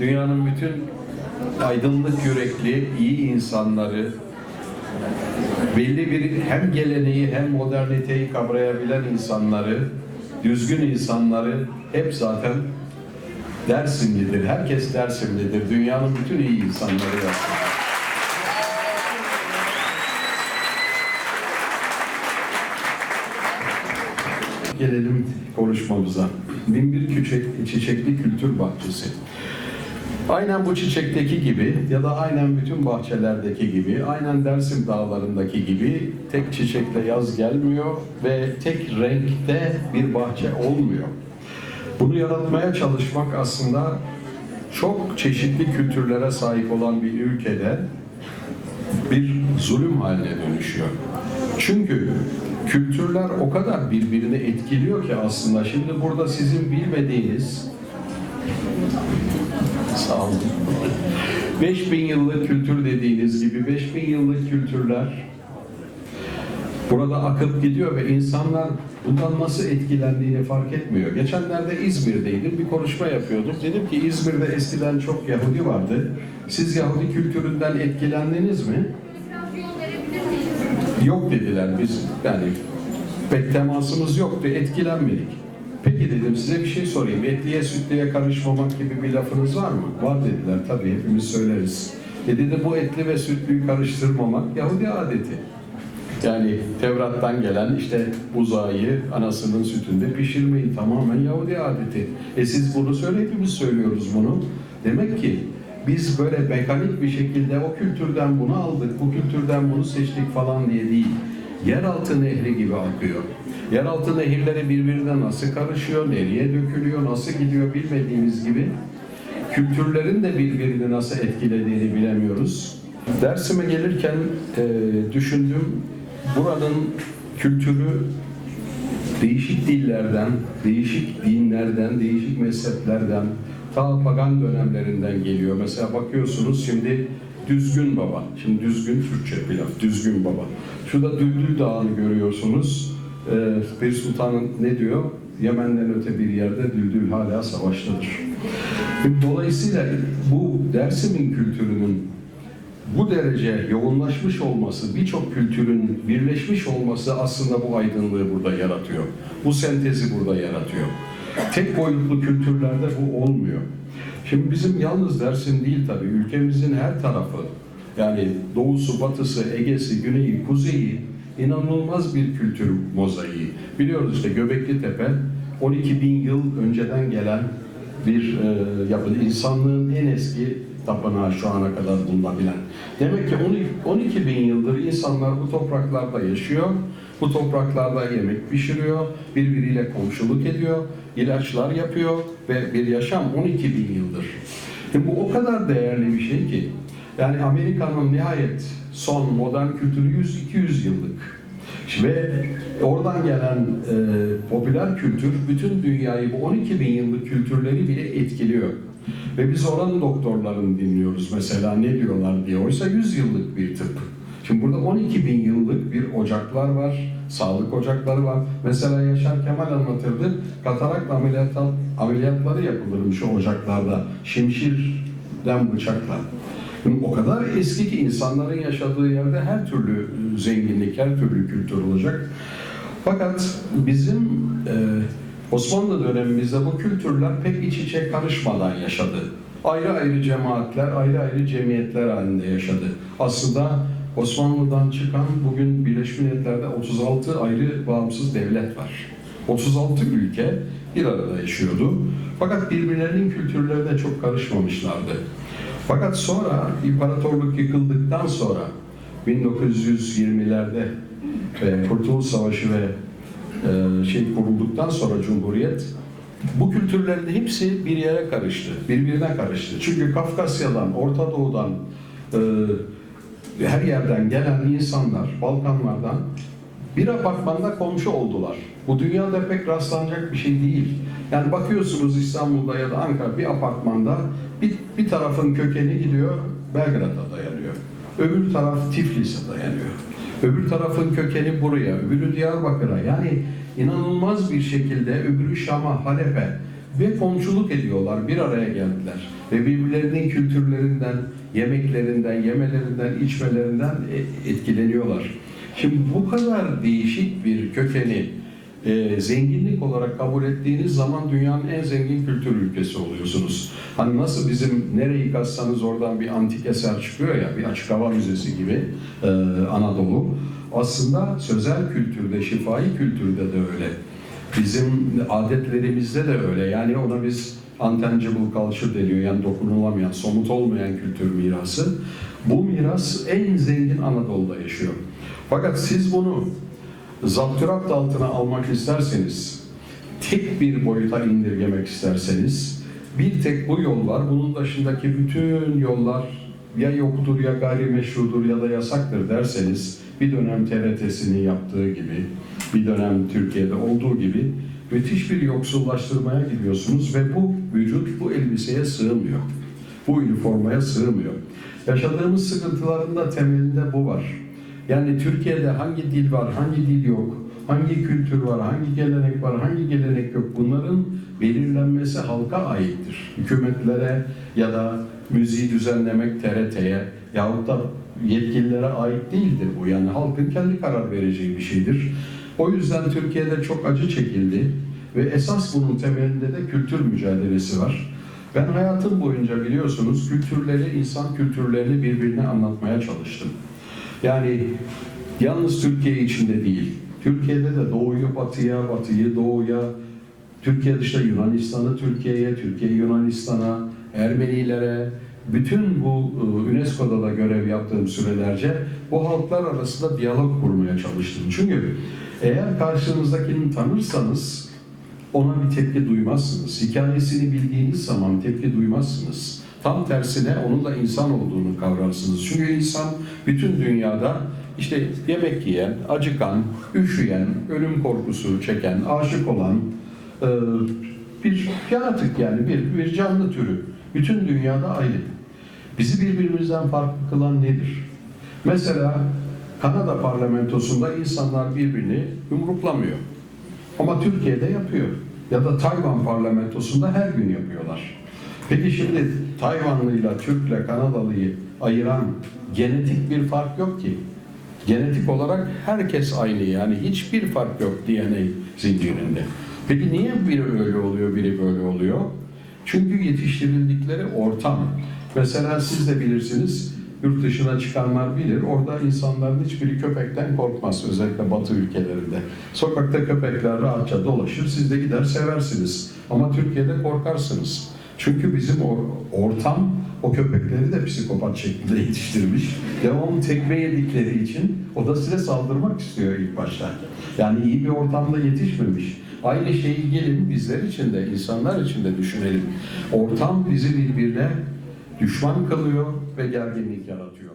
dünyanın bütün aydınlık yürekli, iyi insanları, belli bir hem geleneği hem moderniteyi kavrayabilen insanları, düzgün insanları hep zaten Dersimlidir. Herkes Dersimlidir. Dünyanın bütün iyi insanları Dersimli. Gelelim konuşmamıza. Binbir Çiçek, Çiçekli Kültür Bahçesi. Aynen bu çiçekteki gibi ya da aynen bütün bahçelerdeki gibi, aynen Dersim dağlarındaki gibi tek çiçekle yaz gelmiyor ve tek renkte bir bahçe olmuyor. Bunu yaratmaya çalışmak aslında çok çeşitli kültürlere sahip olan bir ülkede bir zulüm haline dönüşüyor. Çünkü kültürler o kadar birbirini etkiliyor ki aslında şimdi burada sizin bilmediğiniz sağ olun 5000 yıllık kültür dediğiniz gibi 5000 yıllık kültürler burada akıp gidiyor ve insanlar bundan nasıl etkilendiğini fark etmiyor. Geçenlerde İzmir'deydim, bir konuşma yapıyorduk. Dedim ki İzmir'de eskiden çok Yahudi vardı. Siz Yahudi kültüründen etkilendiniz mi? Yok dediler biz. Yani pek temasımız yoktu, etkilenmedik. Peki dedim size bir şey sorayım. Etliye sütlüye karışmamak gibi bir lafınız var mı? Var dediler tabii hepimiz söyleriz. E dedi bu etli ve sütlüyü karıştırmamak Yahudi adeti. Yani Tevrat'tan gelen işte buzağı anasının sütünde pişirmeyin tamamen Yahudi adeti. E siz bunu söyle hepimiz söylüyoruz bunu. Demek ki biz böyle mekanik bir şekilde o kültürden bunu aldık, bu kültürden bunu seçtik falan diye değil. Yeraltı nehri gibi akıyor. Yeraltı nehirleri birbirine nasıl karışıyor, nereye dökülüyor, nasıl gidiyor bilmediğimiz gibi kültürlerin de birbirini nasıl etkilediğini bilemiyoruz. Dersime gelirken e, düşündüm, buranın kültürü değişik dillerden, değişik dinlerden, değişik mezheplerden, ta pagan dönemlerinden geliyor. Mesela bakıyorsunuz şimdi Düzgün Baba, şimdi Düzgün Türkçe pilav, Düzgün Baba. Şurada Düldül Dağı'nı görüyorsunuz. Ee, bir sultanın ne diyor? Yemen'den öte bir yerde Düldül hala savaştadır. Dolayısıyla bu Dersim'in kültürünün bu derece yoğunlaşmış olması, birçok kültürün birleşmiş olması aslında bu aydınlığı burada yaratıyor. Bu sentezi burada yaratıyor. Tek boyutlu kültürlerde bu olmuyor. Şimdi bizim yalnız Dersim değil tabii, ülkemizin her tarafı, yani doğusu, batısı, Ege'si, güneyi, kuzeyi inanılmaz bir kültür mozaiği. Biliyoruz işte Göbekli Tepe 12 bin yıl önceden gelen bir e, yapı. İnsanlığın en eski tapınağı şu ana kadar bulunabilen. Demek ki 12 bin yıldır insanlar bu topraklarda yaşıyor. Bu topraklarda yemek pişiriyor, birbiriyle komşuluk ediyor, ilaçlar yapıyor ve bir yaşam 12 bin yıldır. Şimdi bu o kadar değerli bir şey ki, yani Amerika'nın nihayet son modern kültürü 100-200 yıllık. Ve oradan gelen e, popüler kültür bütün dünyayı bu 12 bin yıllık kültürleri bile etkiliyor. Ve biz oranın doktorlarını dinliyoruz mesela ne diyorlar diye. Oysa 100 yıllık bir tıp. Şimdi burada 12 bin yıllık bir ocaklar var, sağlık ocakları var. Mesela Yaşar Kemal anlatırdı, katarak ameliyat, ameliyatları yapılırmış o ocaklarda, şimşirden bıçakla. O kadar eski ki insanların yaşadığı yerde her türlü zenginlik, her türlü kültür olacak. Fakat bizim e, Osmanlı dönemimizde bu kültürler pek iç içe karışmadan yaşadı. Ayrı ayrı cemaatler, ayrı ayrı cemiyetler halinde yaşadı. Aslında Osmanlı'dan çıkan bugün Birleşmiş Milletler'de 36 ayrı bağımsız devlet var. 36 ülke bir arada yaşıyordu. Fakat birbirlerinin kültürlerine çok karışmamışlardı. Fakat sonra imparatorluk yıkıldıktan sonra 1920'lerde e, Kurtuluş Savaşı ve e, şey kurulduktan sonra Cumhuriyet bu kültürlerin hepsi bir yere karıştı, birbirine karıştı. Çünkü Kafkasya'dan, Orta Doğu'dan, e, her yerden gelen insanlar, Balkanlardan bir apartmanda komşu oldular. Bu dünyada pek rastlanacak bir şey değil. Yani bakıyorsunuz İstanbul'da ya da Ankara bir apartmanda bir, bir tarafın kökeni gidiyor Belgrad'a dayanıyor. Öbür taraf Tiflis'e dayanıyor. Öbür tarafın kökeni buraya, öbürü Diyarbakır'a. Yani inanılmaz bir şekilde öbürü Şam'a, Halep'e ve komşuluk ediyorlar, bir araya geldiler. Ve birbirlerinin kültürlerinden, yemeklerinden, yemelerinden, içmelerinden e- etkileniyorlar. Şimdi bu kadar değişik bir kökeni e, zenginlik olarak kabul ettiğiniz zaman dünyanın en zengin kültür ülkesi oluyorsunuz. Hani nasıl bizim nereyi kazsanız oradan bir antik eser çıkıyor ya, bir açık hava müzesi gibi e, Anadolu. Aslında sözel kültürde, şifai kültürde de öyle. Bizim adetlerimizde de öyle. Yani ona biz untangible culture deniyor. Yani dokunulamayan, somut olmayan kültür mirası. Bu miras en zengin Anadolu'da yaşıyor. Fakat siz bunu zapturapt altına almak isterseniz, tek bir boyuta indirgemek isterseniz, bir tek bu yol var. Bunun dışındaki bütün yollar ya yoktur ya gayrimeşrudur ya da yasaktır derseniz, bir dönem TRT'sini yaptığı gibi, bir dönem Türkiye'de olduğu gibi müthiş bir yoksullaştırmaya gidiyorsunuz ve bu vücut bu elbiseye sığmıyor. Bu üniformaya sığmıyor. Yaşadığımız sıkıntıların da temelinde bu var. Yani Türkiye'de hangi dil var, hangi dil yok, hangi kültür var, hangi gelenek var, hangi gelenek yok bunların belirlenmesi halka aittir. Hükümetlere ya da müziği düzenlemek TRT'ye yahut da yetkililere ait değildir bu. Yani halkın kendi karar vereceği bir şeydir. O yüzden Türkiye'de çok acı çekildi ve esas bunun temelinde de kültür mücadelesi var. Ben hayatım boyunca biliyorsunuz kültürleri, insan kültürlerini birbirine anlatmaya çalıştım. Yani yalnız Türkiye içinde değil, Türkiye'de de doğuyu batıya, batıyı doğuya, Türkiye dışında Yunanistan'ı Türkiye'ye, Türkiye Yunanistan'a, Ermenilere, bütün bu e, UNESCO'da da görev yaptığım sürelerce bu halklar arasında diyalog kurmaya çalıştım. Çünkü eğer karşınızdakini tanırsanız ona bir tepki duymazsınız. Hikayesini bildiğiniz zaman tepki duymazsınız. Tam tersine onun da insan olduğunu kavrarsınız. Çünkü insan bütün dünyada işte yemek yiyen, acıkan, üşüyen, ölüm korkusu çeken, aşık olan e, bir yaratık yani bir, bir canlı türü. Bütün dünyada aynı. Bizi birbirimizden farklı kılan nedir? Mesela Kanada parlamentosunda insanlar birbirini yumruklamıyor. Ama Türkiye'de yapıyor. Ya da Tayvan parlamentosunda her gün yapıyorlar. Peki şimdi Tayvanlıyla, Türk'le, Kanadalıyı ayıran genetik bir fark yok ki. Genetik olarak herkes aynı yani hiçbir fark yok DNA zincirinde. Peki niye biri öyle oluyor, biri böyle oluyor? Çünkü yetiştirildikleri ortam. Mesela siz de bilirsiniz, yurt dışına çıkanlar bilir. Orada insanların hiçbiri köpekten korkmaz. Özellikle batı ülkelerinde. Sokakta köpekler rahatça dolaşır. Siz de gider seversiniz. Ama Türkiye'de korkarsınız. Çünkü bizim or- ortam o köpekleri de psikopat şeklinde yetiştirmiş. Devamlı tekme yedikleri için o da size saldırmak istiyor ilk başta. Yani iyi bir ortamda yetişmemiş. Aynı şeyi gelin bizler için de, insanlar için de düşünelim. Ortam bizi birbirine düşman kılıyor ve gerginlik yaratıyor.